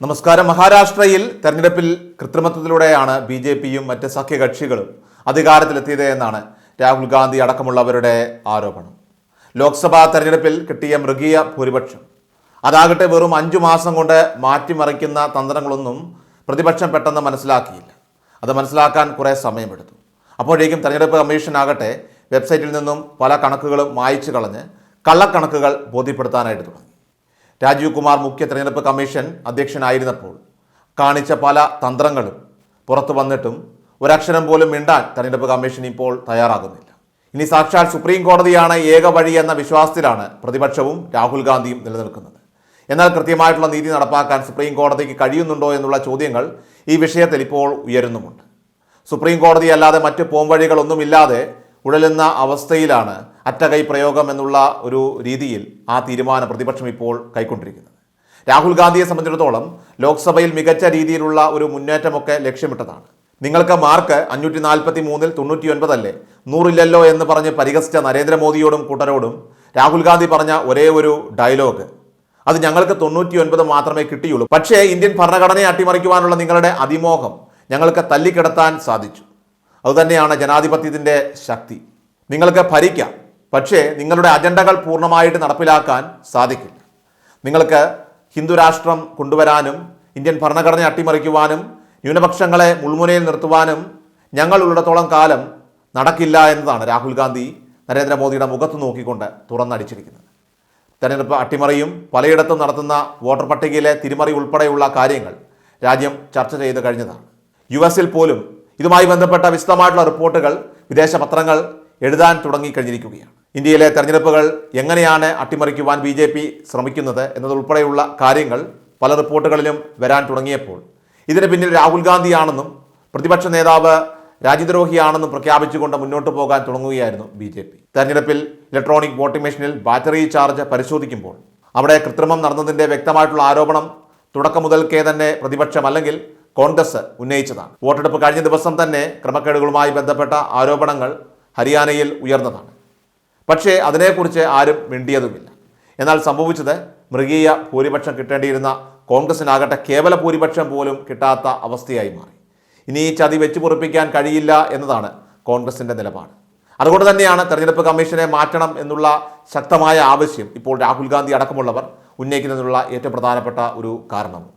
നമസ്കാരം. മഹാരാഷ്ട്രയിൽ തെരഞ്ഞെടുപ്പിൽ കൃത്രിമത്വത്തിലൂടെയാണ് ബി ജെ പിയും മറ്റ് സഖ്യകക്ഷികളും അധികാരത്തിലെത്തിയത് എന്നാണ് രാഹുൽ ഗാന്ധി അടക്കമുള്ളവരുടെ ആരോപണം. ലോക്സഭാ തെരഞ്ഞെടുപ്പിൽ കിട്ടിയ മൃഗീയ ഭൂരിപക്ഷം. അതാകട്ടെ വെറും അഞ്ചു മാസം കൊണ്ട് മാറ്റിമറിക്കുന്ന തന്ത്രങ്ങളൊന്നും പ്രതിപക്ഷം പെട്ടെന്ന് മനസ്സിലാക്കിയില്ല. അത് മനസ്സിലാക്കാൻ കുറേ സമയമെടുത്തു. അപ്പോഴേക്കും തെരഞ്ഞെടുപ്പ് കമ്മീഷനാകട്ടെ വെബ്സൈറ്റിൽ നിന്നും പല കണക്കുകളും മായച്ചു കളഞ്ഞ് കള്ളക്കണക്കുകൾ ബോധ്യപ്പെടുത്താനായിട്ട് തുടങ്ങി. രാജീവ് കുമാർ മുഖ്യ തെരഞ്ഞെടുപ്പ് കമ്മീഷൻ അധ്യക്ഷനായിരുന്നപ്പോൾ കാണിച്ച പല തന്ത്രങ്ങളും പുറത്തു വന്നിട്ടും ഒരക്ഷരം പോലും മിണ്ടാൻ തെരഞ്ഞെടുപ്പ് കമ്മീഷൻ ഇപ്പോൾ തയ്യാറാകുന്നില്ല. ഇനി സാക്ഷാൽ സുപ്രീം കോടതിയാണ് ഏക വഴി എന്ന വിശ്വാസത്തിലാണ് പ്രതിപക്ഷവും രാഹുൽ ഗാന്ധിയും നിലനിൽക്കുന്നത്. എന്നാൽ കൃത്യമായിട്ടുള്ള നീതി നടപ്പാക്കാൻ സുപ്രീം കോടതിക്ക് കഴിയുന്നുണ്ടോ എന്നുള്ള ചോദ്യങ്ങൾ ഈ വിഷയത്തിൽ ഇപ്പോൾ ഉയരുന്നുമുണ്ട്. സുപ്രീം കോടതി അല്ലാതെ മറ്റ് പോംവഴികളൊന്നുമില്ലാതെ ഉഴലുന്ന അവസ്ഥയിലാണ് അറ്റകൈ പ്രയോഗം എന്നുള്ള ഒരു രീതിയിൽ ആ തീരുമാനം പ്രതിപക്ഷം ഇപ്പോൾ കൈക്കൊണ്ടിരിക്കുന്നത്. രാഹുൽ ഗാന്ധിയെ സംബന്ധിച്ചിടത്തോളം ലോക്സഭയിൽ മികച്ച രീതിയിലുള്ള ഒരു മുന്നേറ്റമൊക്കെ ലക്ഷ്യമിട്ടതാണ്. നിങ്ങൾക്ക് മാർക്ക് അഞ്ഞൂറ്റി നാൽപ്പത്തി മൂന്നിൽ തൊണ്ണൂറ്റി ഒൻപതല്ലേ നൂറില്ലല്ലോ എന്ന് പറഞ്ഞ് പരിഹസിച്ച നരേന്ദ്രമോദിയോടും കൂട്ടരോടും രാഹുൽ ഗാന്ധി പറഞ്ഞ ഒരേ ഒരു ഡയലോഗ്. അത് ഞങ്ങൾക്ക് തൊണ്ണൂറ്റി ഒൻപത് മാത്രമേ കിട്ടിയുള്ളൂ. പക്ഷേ ഇന്ത്യൻ ഭരണഘടനയെ അട്ടിമറിക്കുവാനുള്ള നിങ്ങളുടെ അതിമോഹം ഞങ്ങൾക്ക് തല്ലിക്കിടത്താൻ സാധിച്ചു. അതുതന്നെയാണ് ജനാധിപത്യത്തിന്റെ ശക്തി. നിങ്ങൾക്ക് ഭരിക്കാം പക്ഷേ നിങ്ങളുടെ അജണ്ടകൾ പൂർണമായിട്ട് നടപ്പിലാക്കാൻ സാധിക്കില്ല. നിങ്ങൾക്ക് ഹിന്ദുരാഷ്ട്രം കൊണ്ടുവരാനും ഇന്ത്യൻ ഭരണഘടനയെ അട്ടിമറിക്കുവാനും ന്യൂനപക്ഷങ്ങളെ മുൾമുനയിൽ നിർത്തുവാനും ഞങ്ങൾ ഉള്ളിടത്തോളം കാലം നടക്കില്ല എന്നതാണ് രാഹുൽ ഗാന്ധി നരേന്ദ്രമോദിയുടെ മുഖത്ത് നോക്കിക്കൊണ്ട് തുറന്നടിച്ചിരിക്കുന്നത്. തെരഞ്ഞെടുപ്പ് അട്ടിമറിയും പലയിടത്തും നടത്തുന്ന വോട്ടർ പട്ടികയിലെ തിരിമറി ഉൾപ്പെടെയുള്ള കാര്യങ്ങൾ രാജ്യം ചർച്ച ചെയ്ത് കഴിഞ്ഞതാണ്. യു എസിൽ പോലും ഇതുമായി ബന്ധപ്പെട്ട വിശദമായിട്ടുള്ള റിപ്പോർട്ടുകൾ വിദേശ പത്രങ്ങൾ എഴുതാൻ തുടങ്ങിക്കഴിഞ്ഞിരിക്കുകയാണ്. ഇന്ത്യയിലെ തെരഞ്ഞെടുപ്പുകൾ എങ്ങനെയാണ് അട്ടിമറിക്കുവാൻ ബി ജെ പി ശ്രമിക്കുന്നത് എന്നതുൾപ്പെടെയുള്ള കാര്യങ്ങൾ പല റിപ്പോർട്ടുകളിലും വരാൻ തുടങ്ങിയപ്പോൾ ഇതിന് പിന്നിൽ രാഹുൽ ഗാന്ധിയാണെന്നും പ്രതിപക്ഷ നേതാവ് രാജ്യദ്രോഹിയാണെന്നും പ്രഖ്യാപിച്ചുകൊണ്ട് മുന്നോട്ട് പോകാൻ തുടങ്ങുകയായിരുന്നു ബി ജെ പി. തെരഞ്ഞെടുപ്പിൽ ഇലക്ട്രോണിക് വോട്ടിംഗ് മെഷീനിൽ ബാറ്ററി ചാർജ് പരിശോധിക്കുമ്പോൾ അവിടെ കൃത്രിമം നടന്നതിന്റെ വ്യക്തമായിട്ടുള്ള ആരോപണം തുടക്കം മുതൽക്കേ തന്നെ പ്രതിപക്ഷം അല്ലെങ്കിൽ കോൺഗ്രസ് ഉന്നയിച്ചതാണ്. വോട്ടെടുപ്പ് കഴിഞ്ഞ ദിവസം തന്നെ ക്രമക്കേടുകളുമായി ബന്ധപ്പെട്ട ആരോപണങ്ങൾ ഹരിയാനയിൽ ഉയർന്നതാണ്. പക്ഷേ അതിനെക്കുറിച്ച് ആരും മിണ്ടിയതുമില്ല. എന്നാൽ സംഭവിച്ചത് മൃഗീയ ഭൂരിപക്ഷം കിട്ടേണ്ടിയിരുന്ന കോൺഗ്രസിനാകട്ടെ കേവല ഭൂരിപക്ഷം പോലും കിട്ടാത്ത അവസ്ഥയായി മാറി. ഇനി ഈ ചതി വെച്ചുപുറപ്പിക്കാൻ കഴിയില്ല എന്നതാണ് കോൺഗ്രസിന്റെ നിലപാട്. അതുകൊണ്ട് തന്നെയാണ് തെരഞ്ഞെടുപ്പ് കമ്മീഷനെ മാറ്റണം എന്നുള്ള ശക്തമായ ആവശ്യം ഇപ്പോൾ രാഹുൽ ഗാന്ധി അടക്കമുള്ളവർ ഉന്നയിക്കുന്നതിനുള്ള ഏറ്റവും പ്രധാനപ്പെട്ട ഒരു കാരണവും.